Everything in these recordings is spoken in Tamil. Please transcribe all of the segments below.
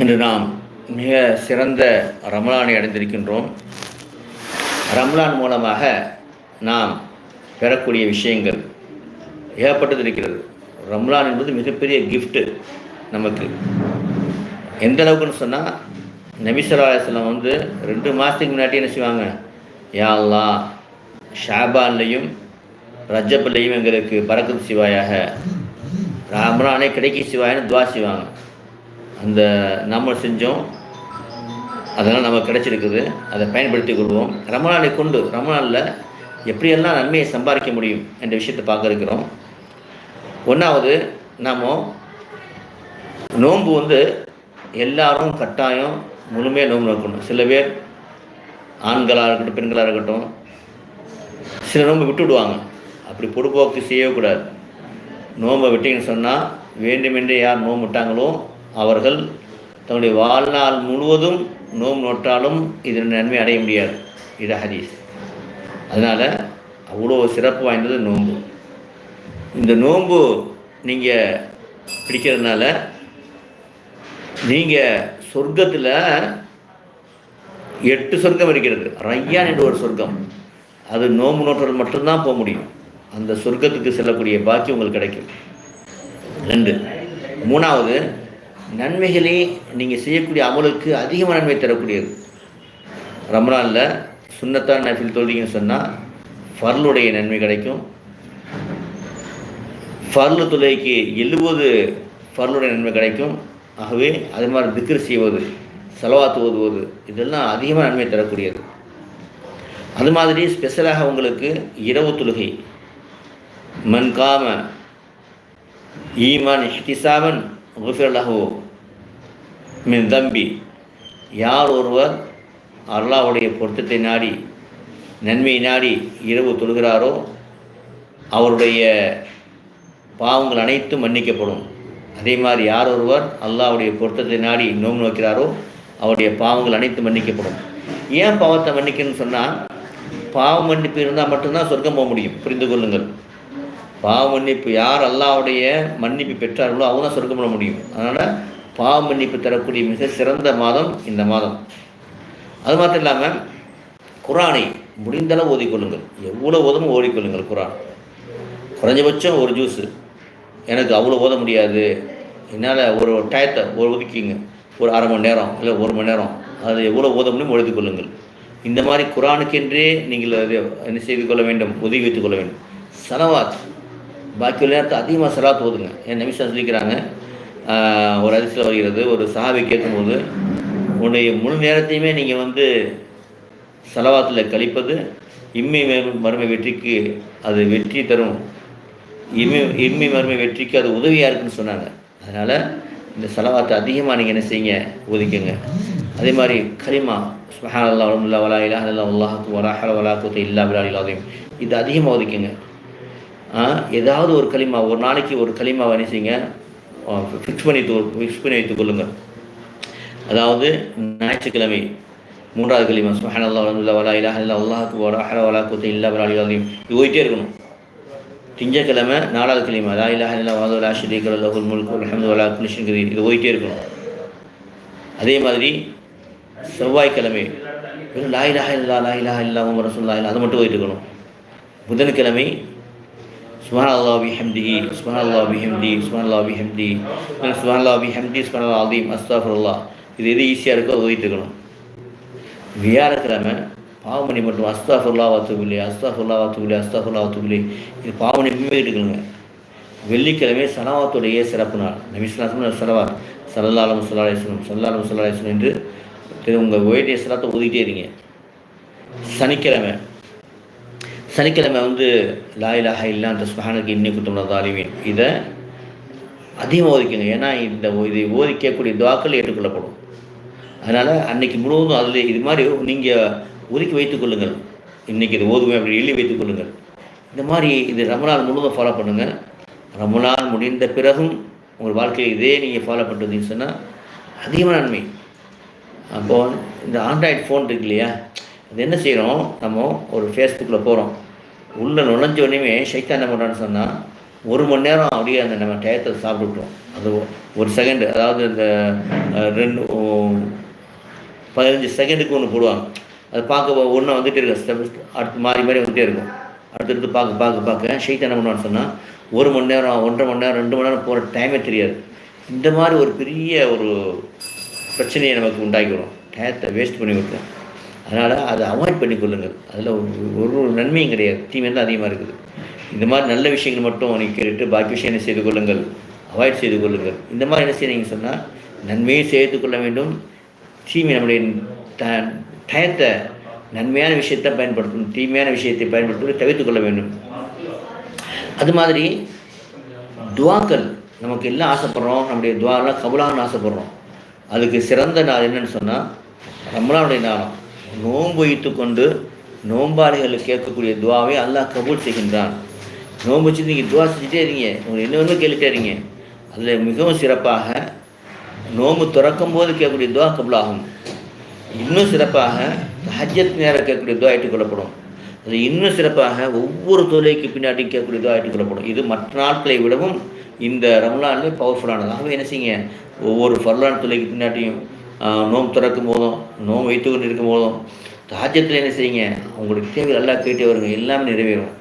இன்று நாம் மிக சிறந்த ரமலானை அடைந்திருக்கின்றோம். ரம்லான் மூலமாக நாம் பெறக்கூடிய விஷயங்கள் ஏகப்பட்டது இருக்கிறது ரம்லான் என்பது மிகப்பெரிய கிஃப்ட்டு நமக்கு. எந்த அளவுக்குன்னு சொன்னால் நபிசல்லாஸ்லாம் வந்து ரெண்டு மாதத்துக்கு முன்னாடி என்ன செய்வாங்க? யா ஷாபான்லையும் ரஜப்லையும் எங்களுக்கு பறக்குது சிவாயாக ரம்லானே கிடைக்க சிவாயின்னு துவா செய்வாங்க. அந்த நம்ம செஞ்சோம். அதெல்லாம் நமக்கு கிடைச்சிருக்குது. அதை பயன்படுத்தி கொள்வோம். ரமணானை கொண்டு ரமணானில் எப்படியெல்லாம் நன்மையை சம்பாதிக்க முடியும் என்ற விஷயத்தை பார்க்க இருக்கிறோம் ஒன்றாவது நாம் நோன்பு வந்து எல்லாரும் கட்டாயம் முழுமையாக நோன்பு நோக்கணும் சில பேர் ஆண்களாக இருக்கட்டும் பெண்களாக இருக்கட்டும் சில நோன்பு விட்டு விடுவாங்க. அப்படி பொடுப்போக்கு செய்யக்கூடாது நோன்பை விட்டிங்கன்னு சொன்னால் வேண்டுமென்றே யார் நோன்பு விட்டாங்களோ அவர்கள் தன்னுடைய வாழ்நாள் முழுவதும் நோம்பு நோட்டாலும் இதில் நன்மை அடைய முடியாது. இது ஹதீஸ். அதனால் அவ்வளோ சிறப்பு வாய்ந்தது நோன்பு. இந்த நோன்பு நீங்கள் பிடிக்கிறதுனால நீங்கள் சொர்க்கத்தில் எட்டு சொர்க்கம் இருக்கிறது. ரையான் என்ற ஒரு சொர்க்கம். அது நோம்பு நோட்டல் மட்டும்தான் போக முடியும். அந்த சொர்க்கத்துக்கு செல்லக்கூடிய பாக்கி உங்களுக்கு கிடைக்கும். ரெண்டு. மூணாவது நன்மைகளே நீங்கள் செய்யக்கூடிய அமலுக்கு அதிகமாக நன்மை தரக்கூடியது. ரம்ரானில் சுண்ணத்தான் நஃபில் தொழுதிங்கன்னு சொன்னால் ஃபர்லுடைய நன்மை கிடைக்கும். ஃபர்லு தொழுகைக்கு எழுபது ஃபர்லுடைய நன்மை கிடைக்கும். ஆகவே அது மாதிரி திக்ர் செய்வது செலவாத்து ஓதுவது இதெல்லாம் அதிகமாக நன்மை தரக்கூடியது. அது மாதிரி ஸ்பெஷலாக உங்களுக்கு இரவு தொழுகை. மன்காம ஈமான் இஹ்திசாபன் குஃபிரலஹு மின் தம்பி. யார் ஒருவர் அல்லாவுடைய பொருத்தத்தை நாடி நன்மையை நாடி இரவு தொழுகிறாரோ அவருடைய பாவங்கள் அனைத்தும் மன்னிக்கப்படும். அதே மாதிரி யார் ஒருவர் அல்லாவுடைய பொருத்தத்தை நாடி நோம்பு நோக்கிறாரோ அவருடைய பாவங்கள் அனைத்தும் மன்னிக்கப்படும். ஏன் பாவத்தை மன்னிக்கணும்னு சொன்னால் பாவ மன்னிப்பு இருந்தால் மட்டும்தான் சொர்க்கம் போக முடியும். புரிந்து கொள்ளுங்கள். பாவ மன்னிப்பு யார் அல்லாவுடைய மன்னிப்பு பெற்றார்களோ அவங்க தான் சொர்க்கம் போட முடியும். அதனால் பாவ மன்னிப்பு தரக்கூடிய மிக சிறந்த மாதம் இந்த மாதம். அது மாத்திரம் இல்லாமல் குரானை முடிந்தளவு ஓதிக்கொள்ளுங்கள். எவ்வளோ ஓதமும் ஓடிக்கொள்ளுங்கள் குரான். குறைஞ்சபட்சம் ஒரு ஜூஸு எனக்கு அவ்வளோ ஓத முடியாது. என்னால் ஒரு டயத்தை ஒரு ஒதுக்கிங்க. ஒரு அரை மணி நேரம் இல்லை ஒரு மணி நேரம். அது எவ்வளோ ஓத முடியும் எழுதி கொள்ளுங்கள். இந்த மாதிரி குரானுக்கென்றே நீங்கள் அதை என்ன செய்து கொள்ள வேண்டும்? உதவி வைத்துக் கொள்ள வேண்டும். சலவாத். பாக்கி உள்ள நேரத்தை அதிகமாக சலாத் ஓதுங்க என் நிமிஷம் சொல்லிக்கிறாங்க ஒரு அதிர்ஷ்டம் வருகிறது. ஒரு சஹாபி கேட்கும்போது உன்னுடைய முழு நேரத்தையுமே நீங்கள் வந்து செலவாத்தில் கழிப்பது இம்மை மறுமை வெற்றிக்கு அது வெற்றி தரும். இம்மை இம்மை மறுமை வெற்றிக்கு அது உதவியாக இருக்குன்னு சொன்னாங்க. அதனால் இந்த செலவாத்தை அதிகமாக நீங்கள் என்ன செய்யுங்க ஒதுக்குங்க. அதே மாதிரி கரிமா சுபஹான் வலமுல்லா வலா இலா அல்லா உல்லாஹத்து வராஹல வலாக்குத்த இல்லா பிலாலி இது அதிகமாக ஒதுக்குங்க. ஏதாவது ஒரு களிமா ஒரு நாளைக்கு ஒரு களிமாவை என்ன செய்யுங்க ஃபிக்ஸ் பண்ணி ஃபிக்ஸ் பண்ணி வைத்துக் கொள்ளுங்கள் அதாவது ஞாயிற்றுக்கிழமை மூன்றாவது களிமா சுஹான் அல்லா அலமுல்லா வலா இலா அல்லா ஹர வலா வலாக்குத்த இல்லா பிலாலி அதையும் இது போயிட்டே இருக்கணும். திங்கக்கிழமை நாலாவது கிழமை லா இலா இல்லா வாது வலா ஷரீக் அல்லாஹுல் முல்க் அல்ஹம்து வலா குலிஷன் கதீர் இது போயிட்டே இருக்கணும். அதே மாதிரி செவ்வாய்க்கிழமை வெறும் லா இலா இல்லா லா இலா இல்லா உமர் ரசூல்லா இல்லை அது மட்டும் போயிட்டு இருக்கணும். புதன்கிழமை சுபான் அல்லா பி ஹம்திஹி சுபான் அல்லா பி ஹம்தி சுபான் அல்லா பி ஹம்தி சுபான் அல்லா பி இது எது ஈஸியாக இருக்கோ அது போயிட்டு இருக்கணும். வியாழக்கிழமை பாவமணி மட்டும் அஸ்தாஃபுல்லா வாத்துபிலி அஸ்தாஃபுல்லா வாத்துபிலி அஸ்தாஃபுல்லா வாத்துபிலி இது பாவமணி எடுக்கணுங்க வெள்ளிக்கிழமை சனவாத்துடைய சிறப்பு நாள். நபிஸ்லாசம் சலவா சல்லாலம் சல்லாஹேஸ்வரம் சல்லாலம் சல்லாஹேஸ்வரம் என்று உங்கள் வேண்டிய சிலத்தை ஒதுக்கிட்டே இருங்க. சனிக்கிழமை சனிக்கிழமை வந்து லாயிலாக இல்லா அந்த சுஹானுக்கு இன்னி குத்தம்ல தாலிவீன் இதை அதிகமாக ஒதுக்குங்க. ஏன்னா இந்த இதை ஓதிக்கக்கூடிய துவாக்கள் ஏற்றுக்கொள்ளப்படும். அதனால் அன்னைக்கு முழுவதும் அதில் இது மாதிரி நீங்கள் ஒதுக்கி வைத்துக் கொள்ளுங்கள். இன்றைக்கி இது ஓதுவேன் அப்படி எழுதி வைத்துக் கொள்ளுங்கள். இந்த மாதிரி இது ரமலான் முழுவதும் ஃபாலோ பண்ணுங்கள் ரமலான் முடிந்த பிறகும் உங்கள் வாழ்க்கையில் இதே நீங்கள் ஃபாலோ பண்ணுறதுன்னு சொன்னால் அதிகமான நன்மை. அப்போது இந்த ஆண்ட்ராய்டு ஃபோன் இருக்கு இல்லையா? அது என்ன செய்கிறோம் நம்ம ஒரு ஃபேஸ்புக்கில் போகிறோம் உள்ளே நுழைஞ்ச உடனே ஷைத்தான் என்ன பண்ணுறான்னு சொன்னால் ஒரு மணி நேரம் அப்படியே அந்த நம்ம டயத்தை சாப்பிட்டுட்டோம். அது ஒரு செகண்டு அதாவது இந்த ரெண்டு பதினஞ்சு செகண்டுக்கு ஒன்று போடுவாங்க. அது பார்க்க ஒன்று வந்துட்டே இருக்கும். step அடுத்து மாறி மாறி வந்துட்டே இருக்கும். அடுத்தடுத்து பார்க்க பார்க்க பார்க்க ஷெய்த் என்ன பண்ணுவான்னு சொன்னால் ஒரு மணி நேரம் ஒன்றரை மணி நேரம் ரெண்டு மணி நேரம் போகிற டைமே தெரியாது. இந்த மாதிரி ஒரு பெரிய ஒரு பிரச்சனையை நமக்கு உண்டாக்கிடும் டயத்தை வேஸ்ட் பண்ணி விட்டுரும். அதனால் அதை அவாய்ட் பண்ணி கொள்ளுங்கள். அதில் ஒரு ஒரு நன்மையும் கிடையாது. தீமை தான் அதிகமாக இருக்குது. இந்த மாதிரி நல்ல விஷயங்கள் மட்டும் நீங்கள் கேட்டுட்டு பாக்கி விஷயம் என்ன செய்து கொள்ளுங்கள்? அவாய்ட் செய்து கொள்ளுங்கள். இந்த மாதிரி என்ன செய்றீங்க சொன்னால் நன்மையை செய்து கொள்ள வேண்டும். தீமை நம்முடைய த டயத்தை நன்மையான விஷயத்தை பயன்படுத்தணும். தீமையான விஷயத்தை பயன்படுத்துவதை தவிர்த்து கொள்ள வேண்டும். அது மாதிரி துவாக்கள். நமக்கு எல்லாம் ஆசைப்படுறோம். நம்முடைய துவாலாம் கபுலான்னு ஆசைப்படுறோம். அதுக்கு சிறந்த நாள் என்னன்னு சொன்னால் ரமலானுடைய நாளம். நோன்பு வைத்து கொண்டு நோம்பாளிகள் கேட்கக்கூடிய துவாவை அல்லாஹ் கபூல் செய்கின்றான். நோன்பு வச்சு நீங்கள் துவா செஞ்சுட்டே இருங்க. உங்களுக்கு என்ன வேணுமோ கேட்டுட்டே இருங்க. அதில் மிகவும் சிறப்பாக நோன்பு திறக்கும் போது கேட்கக்கூடிய துவா கபுலாகும். இன்னும் சிறப்பாக ஹஜ்ஜத் நேரம் கேட்கக்கூடிய துவா ஏற்றுக்கொள்ளப்படும் அது இன்னும் சிறப்பாக ஒவ்வொரு தொலைக்கு பின்னாடி கேட்கக்கூடிய துவா ஏற்றுக்கொள்ளப்படும் இது மற்ற நாட்களை விடவும் இந்த ரம்லான்லேயே பவர்ஃபுல்லானது ஆகவே என்ன செய்யுங்க? ஒவ்வொரு ஃபர்லான் தொழிலுக்கு பின்னாடியும் நோம் நோன்பு திறக்கும் போதும் நோம் வைத்து கொண்டு இருக்கும் போதும் ராஜ்யத்தில் என்ன செய்யுங்க? உங்களுக்கு தேவை நல்லா கேட்டே வருங்க. எல்லாமே நிறைவேறும்.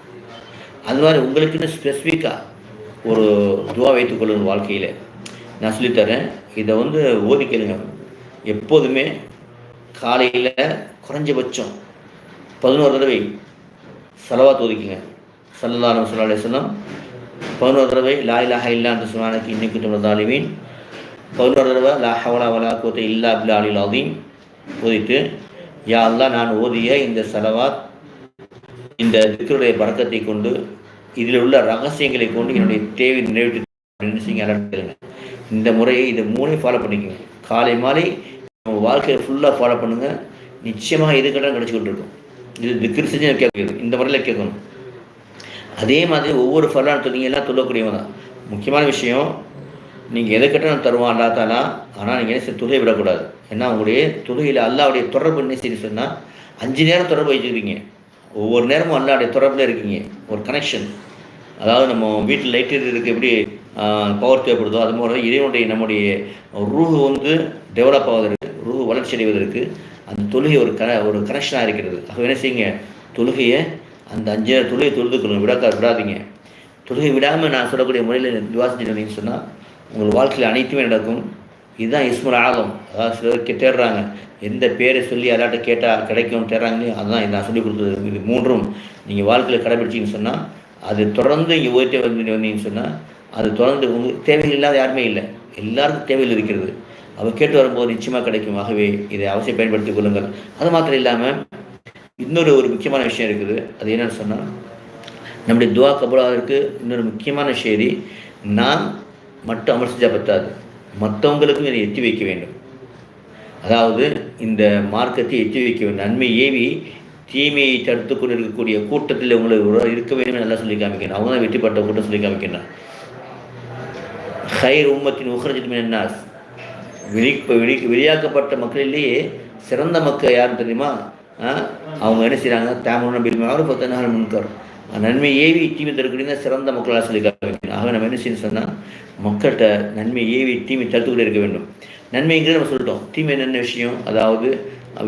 அது மாதிரி உங்களுக்குன்னு ஸ்பெசிஃபிக்காக ஒரு துவா வைத்துக் கொள்ளுங்க வாழ்க்கையில். நான் சொல்லித்தரேன் இதை வந்து ஓதி கேளுங்க. எப்போதுமே காலையில் குறைஞ்சபட்சம் பதினோரு தடவை செலவாக ஒதுக்குங்க. சல்லல்லாஹு அலைஹி வஸல்லம் பதினோரு தடவை லா இல்லான்னு சொன்னானுக்கு இன்னைக்கு தமிழ் பதினோரு தடவை லா ஹவலா வலா கோத்தை இல்லா பில்லா அலில் அதீம் ஓதிட்டு யா அல்லா நான் ஓதிய இந்த செலவாத் இந்த திக்கருடைய பறக்கத்தை கொண்டு இதில் உள்ள ரகசியங்களை கொண்டு என்னுடைய தேவை நிறைவேற்றி அப்படின்னு செய்யுங்க அலர்ட்டுங்க இந்த முறையை இதை மூணையும் ஃபாலோ பண்ணிக்கோங்க. காலை மாலை நம்ம வாழ்க்கையை ஃபுல்லாக ஃபாலோ பண்ணுங்கள் நிச்சயமாக எது கட்டம் கிடச்சிக்கிட்டு இருக்கும் இது திக்ரு செஞ்சு கேட்கணும். இந்த முறையில் கேட்கணும். அதே மாதிரி ஒவ்வொரு ஃபர்லான் தொழில் எல்லாம் சொல்லக்கூடியவங்க தான். முக்கியமான விஷயம் நீங்கள் எதை கட்டணம் தருவான் அல்லா தாலா? ஆனால் நீங்கள் என்ன செய்ய தொழுகை விடக்கூடாது. ஏன்னா உங்களுடைய தொழுகையில் அல்லாவுடைய தொடர்பு என்ன செய்ய சொன்னால் அஞ்சு நேரம் தொடர்பு வச்சுருக்கீங்க ஒவ்வொரு நேரமும் அல்லாவுடைய தொடர்பில் இருக்கீங்க. ஒரு கனெக்ஷன் அதாவது நம்ம வீட்டில் லைட் இருக்குது எப்படி பவர் தேவைப்படுதோ அது மாதிரி இறைவனுடைய நம்முடைய ரூஹு வந்து டெவலப் ஆவதற்கு ரூஹு வளர்ச்சி அடைவதற்கு அந்த தொழுகை ஒரு கன ஒரு கனெக்ஷனாக இருக்கிறது. அப்போ என்ன செய்யுங்க? தொழுகையை அந்த அஞ்சு நேரம் தொழுகை தொழுதுக்கணும். விடாக்கா விடாதீங்க. தொழுகை விடாமல் நான் சொல்லக்கூடிய முறையில் துவாசிச்சு சொன்னால் உங்கள் வாழ்க்கையில் அனைத்துமே நடக்கும். இதுதான் இஸ்முல் ஆலம் அதாவது சிலருக்கு தேடுறாங்க. எந்த பேரை சொல்லி யாராட்ட கேட்டால் கிடைக்கும் தேடுறாங்களே அதுதான் நான் சொல்லி கொடுத்தது இது மூன்றும் நீங்கள் வாழ்க்கையில் கடைபிடிச்சிங்கன்னு சொன்னால் அது தொடர்ந்து இங்கே ஓய்ட்டே வந்து வந்தீங்கன்னு சொன்னால் அது தொடர்ந்து உங்களுக்கு தேவைகள் இல்லாத யாருமே இல்லை. எல்லாருக்கும் தேவையில் இருக்கிறது. அவர் கேட்டு வரும்போது நிச்சயமாக கிடைக்கும். ஆகவே இதை அவசியம் பயன்படுத்திக் கொள்ளுங்கள். அது மாத்திரம் இல்லாமல் இன்னொரு ஒரு முக்கியமான விஷயம் இருக்குது. அது என்னன்னு சொன்னால் நம்முடைய துவா கபூலாவிற்கு இன்னொரு முக்கியமான செய்தி நாம் மட்டும் அமல் செஞ்சால் பத்தாது. மற்றவங்களுக்கும் இதை எத்தி வைக்க வேண்டும். அதாவது இந்த மார்க்கத்தை எத்தி வைக்க வேண்டும். நன்மை ஏவி தீமையை தடுத்து கொண்டு இருக்கக்கூடிய கூட்டத்தில் உங்களை இருக்க வேண்டும் நல்லா சொல்லி காமிக்கணும் அவங்க தான் வெற்றி பெற்ற கூட்டம் சொல்லி காமிக்கணும் ஹைர் உம்மத்தின் உஹரஜித் மினன்னாஸ் வெளி வெளி வெளியாக்கப்பட்ட மக்களிலேயே சிறந்த மக்கள் யாருன்னு தெரியுமா? அவங்க என்ன செய்கிறாங்க தாமரம் பில் பத்தனாக முன்கர். நன்மை ஏவி தீமை தரக்கூடிய சிறந்த மக்களாக சொல்லி காமிக்கணும் ஆக நம்ம என்ன செய்யணும் சொன்னால் மக்கள்கிட்ட நன்மை ஏவி தீமை தடுத்துக்கிட்டே இருக்க வேண்டும். நன்மைங்கிறத நம்ம சொல்லிட்டோம். தீமை என்ன விஷயம்? அதாவது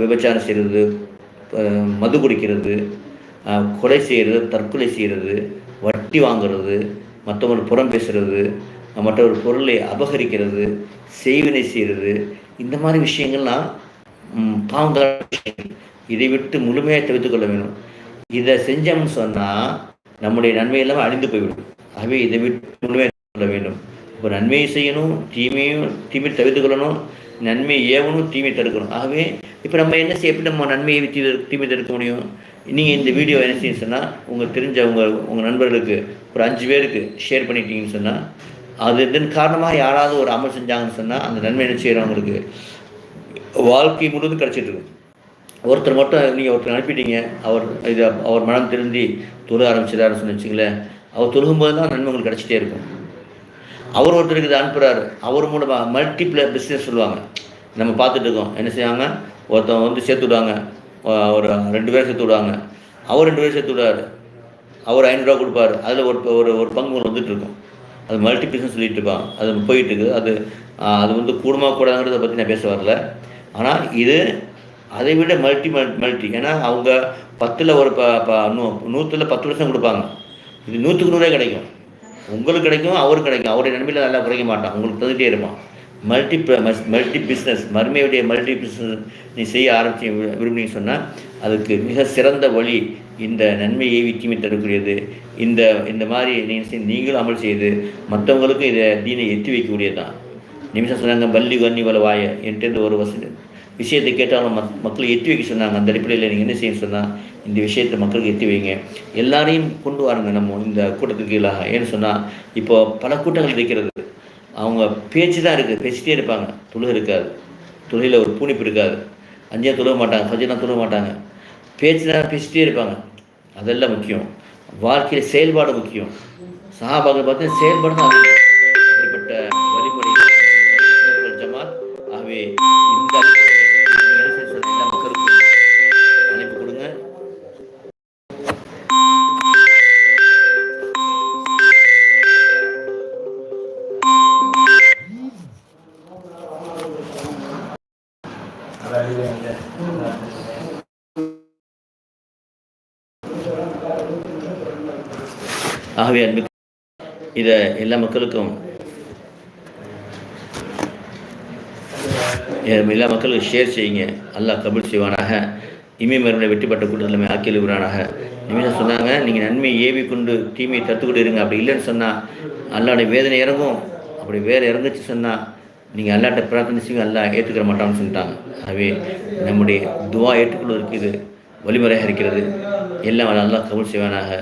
விபச்சாரம் செய்கிறது மது குடிக்கிறது கொலை செய்கிறது தற்கொலை செய்கிறது வட்டி வாங்குறது மற்றவங்க புறம் பேசுகிறது மற்றொரு பொருளை அபகரிக்கிறது செய்வினை செய்கிறது இந்த மாதிரி விஷயங்கள்லாம் ம், விஷயங்கள் இதை விட்டு முழுமையாக தவிர்த்துக் கொள்ள வேண்டும். இதை செஞ்சோம்னு சொன்னால் நம்முடைய நன்மை எல்லாமே அழிந்து போய்விடும். ஆகவே இதை விட்டு முழுமையாக கொள்ள வேண்டும்? இப்போ நன்மையை செய்யணும் தீமையும் தீமை தவிர்த்து கொள்ளணும் நன்மை ஏவணும் தீமை தடுக்கணும். ஆகவே இப்போ நம்ம என்ன செய்ய எப்படி நம்ம நன்மையை தீ தீமை தடுக்க முடியும்? நீங்கள் இந்த வீடியோ என்ன செய்ய சொன்னால் உங்கள் தெரிஞ்ச உங்கள் உங்கள் நண்பர்களுக்கு ஒரு அஞ்சு பேருக்கு ஷேர் பண்ணிட்டீங்கன்னு சொன்னால் அது இதன் காரணமாக யாராவது ஒரு அமல் செஞ்சாங்கன்னு சொன்னால் அந்த நன்மை என்ன செய்கிறவங்களுக்கு வாழ்க்கை முழுவதும் கிடச்சிட்டு இருக்கும். ஒருத்தர் மட்டும் நீங்கள் ஒருத்தர் அனுப்பிட்டீங்க அவர் இது அவர் மனம் திருந்தி தொழு ஆரம்பிச்சிடாருன்னு சொன்னு வச்சுங்களேன் அவர் தொழுகும்போது தான் நன்மை உங்களுக்கு கிடச்சிட்டே இருக்கும். அவர் ஒருத்தருக்கு இதை அனுப்புகிறாரு அவர் மூலமாக மல்டிப்ளே பிஸ்னஸ் சொல்லுவாங்க. நம்ம பார்த்துட்டு இருக்கோம். என்ன செய்வாங்க? ஒருத்தவங்க வந்து சேர்த்து விடுவாங்க. ஒரு ரெண்டு பேரும் சேர்த்து விடுவாங்க. அவர் ரெண்டு பேரும் சேர்த்து விடுவார். அவர் ஐநூறுரூவா கொடுப்பாரு. அதில் ஒரு ஒரு ஒரு பங்கு ஒன்று வந்துட்டு இருக்கும். அது மல்டி பிஸ்னஸ் சொல்லிட்டு இருப்பான் அது போயிட்டு இருக்குது. அது அது வந்து கூடமாக கூடாதுங்கிறத பற்றி நான் பேச வரல. ஆனால் இது அதை விட மல்டி மல்டி ஏன்னா அவங்க பத்தில் ஒரு ப ப நூ நூற்றில் பத்து வருஷம் கொடுப்பாங்க. இது நூற்றுக்கு நூறே கிடைக்கும். உங்களுக்கு கிடைக்கும் அவருக்கு கிடைக்கும். அவருடைய நன்மையில் நல்லா குறைக்க மாட்டான். உங்களுக்கு தந்துகிட்டே இருப்பான். மல்டி மல்டி பிஸ்னஸ் மறுமையுடைய மல்டி பிஸ்னஸ் நீ செய்ய ஆரம்பிச்சு விரும்பினீங்க சொன்னால் அதுக்கு மிக சிறந்த வழி இந்த நன்மையை தீமை தரக்கூடியது. இந்த இந்த மாதிரி நீங்கள் நீங்களும் அமல் செய்து மற்றவங்களுக்கும் இதை தீனை எத்தி வைக்கக்கூடியது தான் நிமிஷம் சொன்னாங்க பள்ளி கண்ணி வல வாய என்கிட்ட ஒரு வசதி விஷயத்தை கேட்டாலும் மக் மக்களை எத்தி வைக்க சொன்னாங்க. அந்த அடிப்படையில் நீங்கள் என்ன செய்ய சொன்னால் இந்த விஷயத்தை மக்களுக்கு எத்தி வைங்க. எல்லாரையும் கொண்டு வாருங்க நம்ம இந்த கூட்டத்துக்கு கீழாக ஏன்னு சொன்னால் இப்போ பல கூட்டங்கள் இருக்கிறது. அவங்க பேச்சு தான் இருக்குது. பேசிட்டே இருப்பாங்க. தொழுகை இருக்காது. தொழுகையில் ஒரு பூணிப்பு இருக்காது. அஞ்சே தொழுக மாட்டாங்க. ஃபஜ்னா தொழுக மாட்டாங்க. பேச்சு தான் பேசிட்டே இருப்பாங்க. அதெல்லாம் முக்கியம். வாழ்க்கையில் செயல்பாடு முக்கியம். சஹாபாக்கள் பார்த்தா செயல்பாடு தான் அப்படிப்பட்ட வழிமுறை ஜமாத். ஆகவே இந்த ஆகவே அன்பு இதை எல்லா மக்களுக்கும் எல்லா மக்களுக்கும் ஷேர் செய்யுங்க. அல்லாஹ் கபூல் செய்வானாக. இமை மறுமை வெற்றிப்பட்ட கூட்டத்தில் ஆக்கியல் எழுவுறானாக நிமிஷம் சொன்னாங்க நீங்கள் நன்மையை ஏவி கொண்டு தீமையை தடுத்துக்கிட்டு இருங்க. அப்படி இல்லைன்னு சொன்னால் அல்லாடைய வேதனை இறங்கும். அப்படி வேறு இறங்குச்சு சொன்னால் நீங்கள் அல்லாட்ட பிரார்த்தனை செய்யுங்க அல்லா ஏற்றுக்கிற மாட்டான்னு சொல்லிட்டாங்க. ஆகவே நம்முடைய துவா ஏற்றுக்கொள்வதற்கு இது வழிமுறையாக இருக்கிறது. எல்லாம் அல்லாஹ் கபூல் செய்வானாக.